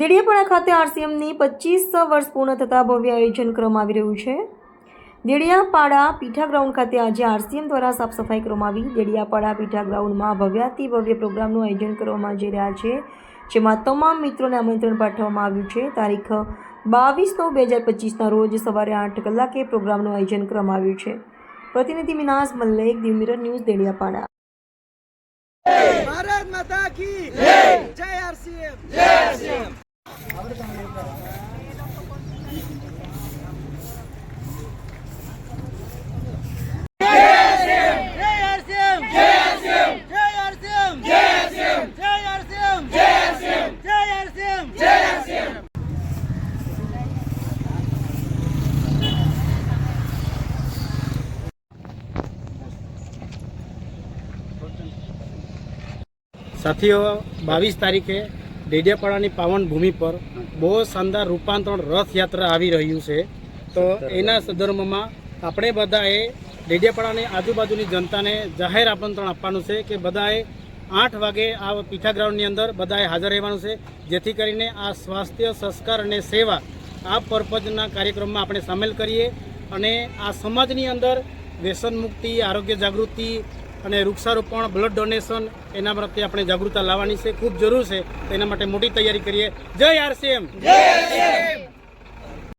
દેડિયાપાડા ખાતે આરસીએમની પચીસ વર્ષ પૂર્ણ થતાં ભવ્ય આયોજન કરવામાં આવી રહ્યું છે. દેડિયાપાડા પીઠા ગ્રાઉન્ડ ખાતે આજે આરસીએમ દ્વારા સાફ સફાઈ કરવામાં આવી. દેડિયાપાડા પીઠા ગ્રાઉન્ડમાં ભવ્યાતિ ભવ્ય પ્રોગ્રામનું આયોજન કરવામાં જઈ રહ્યા છે જેમાં તમામ મિત્રોને આમંત્રણ પાઠવવામાં આવ્યું છે. તારીખ બાવીસ નવ બે હજાર પચીસના રોજ સવારે આઠ કલાકે પ્રોગ્રામનું આયોજન કરવામાં આવ્યું છે. પ્રતિનિધિ મિનાસ મલ્લેક દિવમિરર ન્યૂઝ દેડિયાપાડા. ભારત માતા કી જય આરસીએમ. જય. સાથીઓ બાવીસ તારીખે ડેડિયાપાડાની પાવન ભૂમિ પર બહુ શાનદાર રૂપાંતરણ રથયાત્રા આવી રહ્યું છે. તો એના સંદર્ભમાં આપણે બધાએ ડેડિયાપાડાની આજુબાજુની જનતાને જાહેર આમંત્રણ આપવાનું છે કે બધાએ આઠ વાગે આ પીઠા ગ્રાઉન્ડની અંદર બધાએ હાજર રહેવાનું છે. જેથી કરીને આ સ્વાસ્થ્ય સંસ્કાર અને સેવા આ પર્પઝના કાર્યક્રમમાં આપણે સામેલ કરીએ અને આ સમાજની અંદર વ્યસન મુક્તિ આરોગ્ય જાગૃતિ અને વૃક્ષારોપણ બ્લડ ડોનેશન એના પ્રત્યે આપણે જાગૃતતા લાવવાની છે. ખૂબ જરૂર છે. એના માટે મોટી તૈયારી કરીએ. જય આરસીએમ.